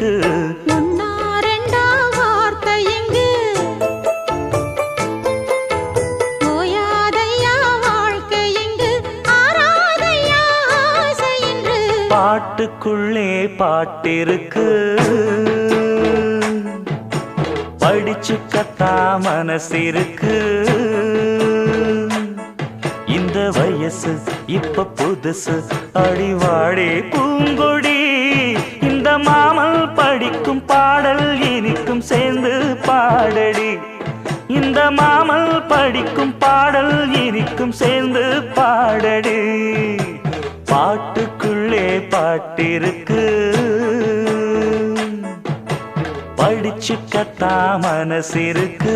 உனக்கு பாட்டுக்குள்ளே பாட்டிருக்கு. படிச்சு கத்தா மனசிருக்கு. இந்த வயசு இப்ப புதுசு அடிவாடே பூங்கொடி படிக்கும் பாடல் இனிக்கும் சேர்ந்து பாடடி. இந்த மாமல் படிக்கும் பாடல் இனிக்கும் சேர்ந்து பாடடி. பாட்டுக்குள்ளே பாட்டிருக்கு. படிச்சு கத்தா மனசிருக்கு.